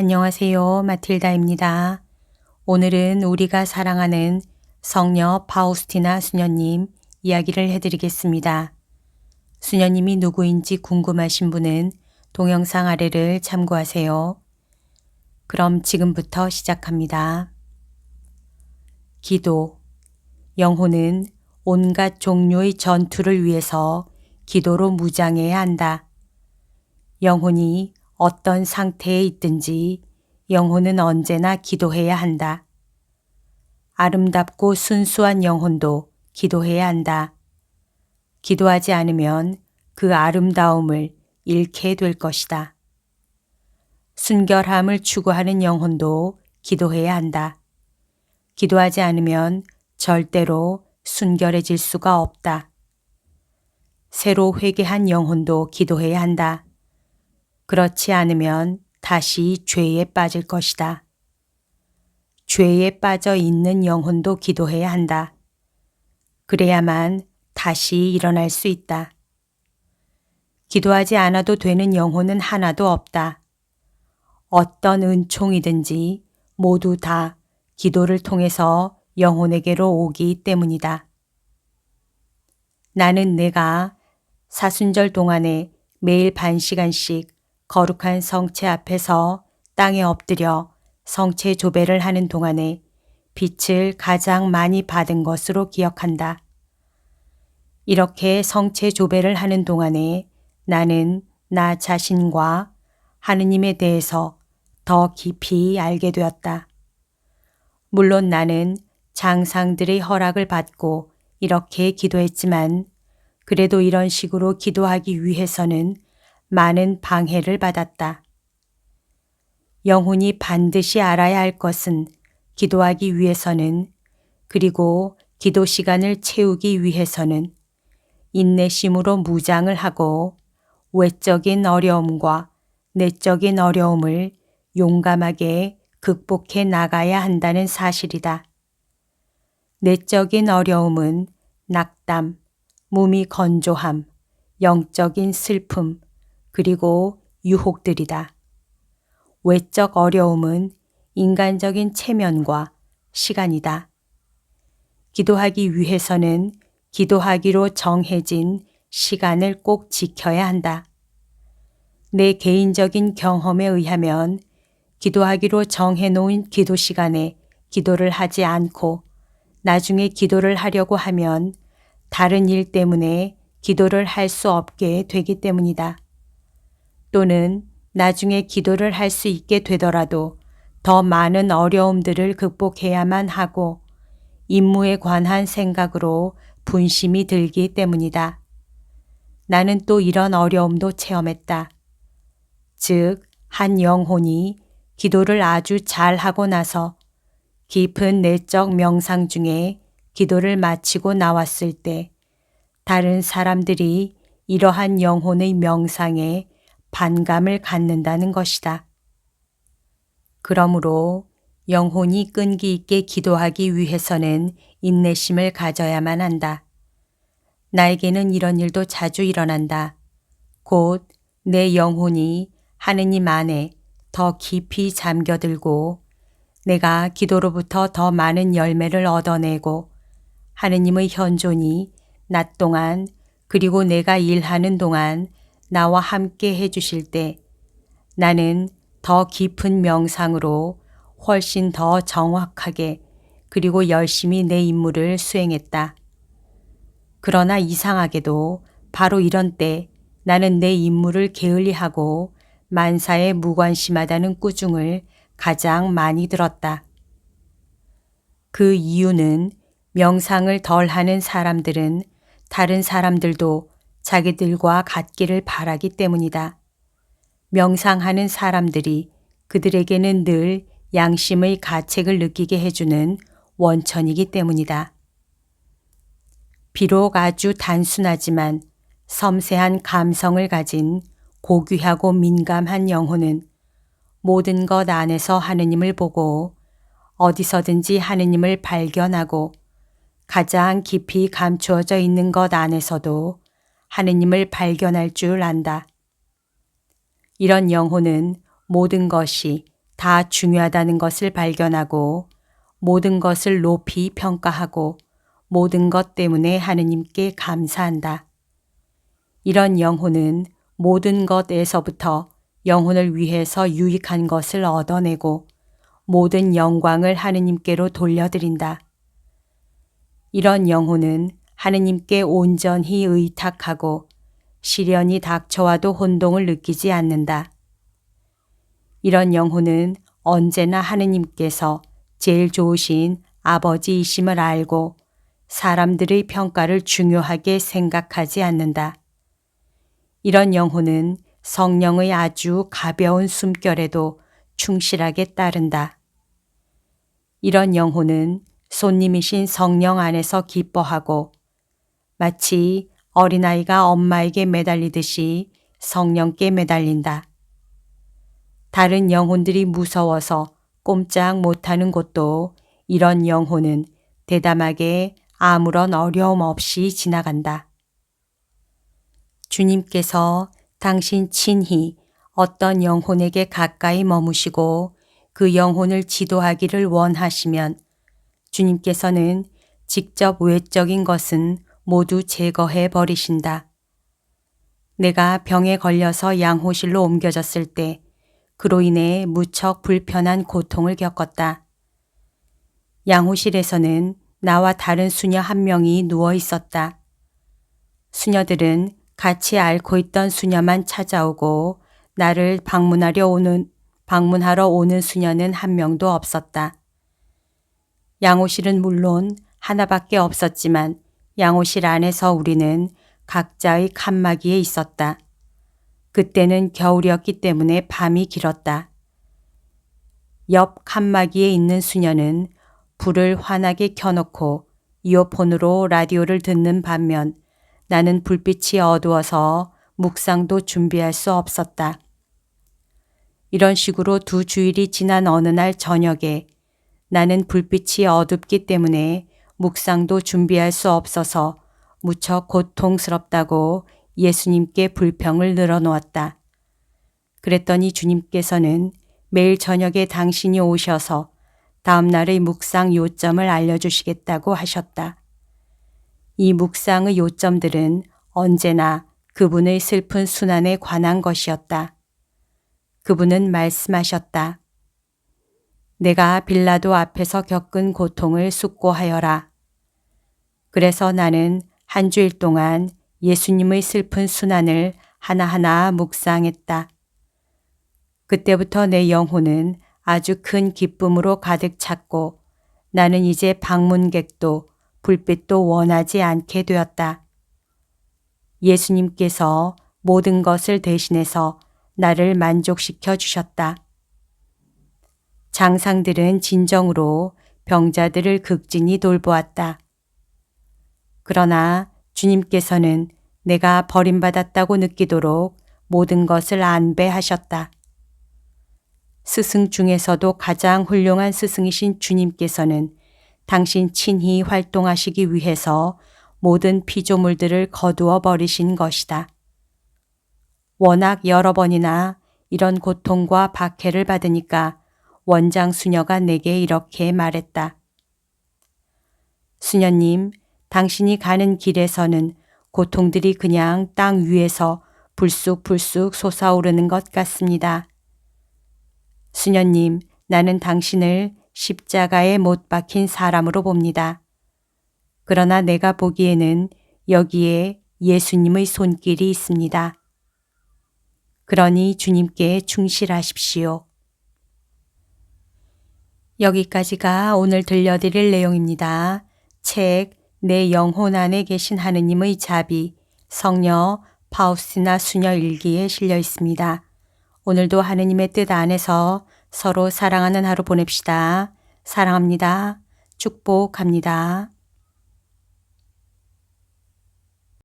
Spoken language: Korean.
안녕하세요. 마틸다입니다. 오늘은 우리가 사랑하는 성녀 파우스티나 수녀님 이야기를 해드리겠습니다. 수녀님이 누구인지 궁금하신 분은 동영상 아래를 참고하세요. 그럼 지금부터 시작합니다. 기도. 영혼은 온갖 종류의 전투를 위해서 기도로 무장해야 한다. 영혼이 어떤 상태에 있든지 영혼은 언제나 기도해야 한다. 아름답고 순수한 영혼도 기도해야 한다. 기도하지 않으면 그 아름다움을 잃게 될 것이다. 순결함을 추구하는 영혼도 기도해야 한다. 기도하지 않으면 절대로 순결해질 수가 없다. 새로 회개한 영혼도 기도해야 한다. 그렇지 않으면 다시 죄에 빠질 것이다. 죄에 빠져 있는 영혼도 기도해야 한다. 그래야만 다시 일어날 수 있다. 기도하지 않아도 되는 영혼은 하나도 없다. 어떤 은총이든지 모두 다 기도를 통해서 영혼에게로 오기 때문이다. 나는 내가 사순절 동안에 매일 반 시간씩 거룩한 성체 앞에서 땅에 엎드려 성체 조배를 하는 동안에 빛을 가장 많이 받은 것으로 기억한다. 이렇게 성체 조배를 하는 동안에 나는 나 자신과 하느님에 대해서 더 깊이 알게 되었다. 물론 나는 장상들의 허락을 받고 이렇게 기도했지만 그래도 이런 식으로 기도하기 위해서는 많은 방해를 받았다. 영혼이 반드시 알아야 할 것은 기도하기 위해서는 그리고 기도 시간을 채우기 위해서는 인내심으로 무장을 하고 외적인 어려움과 내적인 어려움을 용감하게 극복해 나가야 한다는 사실이다. 내적인 어려움은 낙담, 몸이 건조함, 영적인 슬픔, 그리고 유혹들이다. 외적 어려움은 인간적인 체면과 시간이다. 기도하기 위해서는 기도하기로 정해진 시간을 꼭 지켜야 한다. 내 개인적인 경험에 의하면 기도하기로 정해놓은 기도 시간에 기도를 하지 않고 나중에 기도를 하려고 하면 다른 일 때문에 기도를 할 수 없게 되기 때문이다. 또는 나중에 기도를 할 수 있게 되더라도 더 많은 어려움들을 극복해야만 하고 임무에 관한 생각으로 분심이 들기 때문이다. 나는 또 이런 어려움도 체험했다. 즉, 한 영혼이 기도를 아주 잘 하고 나서 깊은 내적 명상 중에 기도를 마치고 나왔을 때 다른 사람들이 이러한 영혼의 명상에 반감을 갖는다는 것이다. 그러므로 영혼이 끈기 있게 기도하기 위해서는 인내심을 가져야만 한다. 나에게는 이런 일도 자주 일어난다. 곧 내 영혼이 하느님 안에 더 깊이 잠겨들고 내가 기도로부터 더 많은 열매를 얻어내고 하느님의 현존이 낮 동안 그리고 내가 일하는 동안 나와 함께 해주실 때 나는 더 깊은 명상으로 훨씬 더 정확하게 그리고 열심히 내 임무를 수행했다. 그러나 이상하게도 바로 이런 때 나는 내 임무를 게을리하고 만사에 무관심하다는 꾸중을 가장 많이 들었다. 그 이유는 명상을 덜 하는 사람들은 다른 사람들도 자기들과 같기를 바라기 때문이다. 명상하는 사람들이 그들에게는 늘 양심의 가책을 느끼게 해주는 원천이기 때문이다. 비록 아주 단순하지만 섬세한 감성을 가진 고귀하고 민감한 영혼은 모든 것 안에서 하느님을 보고 어디서든지 하느님을 발견하고 가장 깊이 감추어져 있는 것 안에서도 하느님을 발견할 줄 안다. 이런 영혼은 모든 것이 다 중요하다는 것을 발견하고 모든 것을 높이 평가하고 모든 것 때문에 하느님께 감사한다. 이런 영혼은 모든 것에서부터 영혼을 위해서 유익한 것을 얻어내고 모든 영광을 하느님께로 돌려드린다. 이런 영혼은 하느님께 온전히 의탁하고 시련이 닥쳐와도 혼동을 느끼지 않는다. 이런 영혼은 언제나 하느님께서 제일 좋으신 아버지이심을 알고 사람들의 평가를 중요하게 생각하지 않는다. 이런 영혼은 성령의 아주 가벼운 숨결에도 충실하게 따른다. 이런 영혼은 손님이신 성령 안에서 기뻐하고 마치 어린아이가 엄마에게 매달리듯이 성령께 매달린다. 다른 영혼들이 무서워서 꼼짝 못하는 곳도 이런 영혼은 대담하게 아무런 어려움 없이 지나간다. 주님께서 당신 친히 어떤 영혼에게 가까이 머무시고 그 영혼을 지도하기를 원하시면 주님께서는 직접 외적인 것은 모두 제거해 버리신다. 내가 병에 걸려서 양호실로 옮겨졌을 때 그로 인해 무척 불편한 고통을 겪었다. 양호실에서는 나와 다른 수녀 한 명이 누워 있었다. 수녀들은 같이 앓고 있던 수녀만 찾아오고 나를 방문하려 오는 방문하러 오는 수녀는 한 명도 없었다. 양호실은 물론 하나밖에 없었지만 양호실 안에서 우리는 각자의 칸막이에 있었다. 그때는 겨울이었기 때문에 밤이 길었다. 옆 칸막이에 있는 수녀는 불을 환하게 켜놓고 이어폰으로 라디오를 듣는 반면 나는 불빛이 어두워서 묵상도 준비할 수 없었다. 이런 식으로 두 주일이 지난 어느 날 저녁에 나는 불빛이 어둡기 때문에 묵상도 준비할 수 없어서 무척 고통스럽다고 예수님께 불평을 늘어놓았다. 그랬더니 주님께서는 매일 저녁에 당신이 오셔서 다음 날의 묵상 요점을 알려주시겠다고 하셨다. 이 묵상의 요점들은 언제나 그분의 슬픈 순환에 관한 것이었다. 그분은 말씀하셨다. 내가 빌라도 앞에서 겪은 고통을 숙고하여라. 그래서 나는 한 주일 동안 예수님의 슬픈 순환을 하나하나 묵상했다. 그때부터 내 영혼은 아주 큰 기쁨으로 가득 찼고 나는 이제 방문객도 불빛도 원하지 않게 되었다. 예수님께서 모든 것을 대신해서 나를 만족시켜 주셨다. 장상들은 진정으로 병자들을 극진히 돌보았다. 그러나 주님께서는 내가 버림받았다고 느끼도록 모든 것을 안배하셨다. 스승 중에서도 가장 훌륭한 스승이신 주님께서는 당신 친히 활동하시기 위해서 모든 피조물들을 거두어 버리신 것이다. 워낙 여러 번이나 이런 고통과 박해를 받으니까 원장 수녀가 내게 이렇게 말했다. 수녀님, 당신이 가는 길에서는 고통들이 그냥 땅 위에서 불쑥불쑥 솟아오르는 것 같습니다. 수녀님, 나는 당신을 십자가에 못 박힌 사람으로 봅니다. 그러나 내가 보기에는 여기에 예수님의 손길이 있습니다. 그러니 주님께 충실하십시오. 여기까지가 오늘 들려드릴 내용입니다. 책 내 영혼 안에 계신 하느님의 자비 성녀 파우스나 수녀 일기에 실려 있습니다. 오늘도 하느님의 뜻 안에서 서로 사랑하는 하루 보냅시다. 사랑합니다. 축복합니다.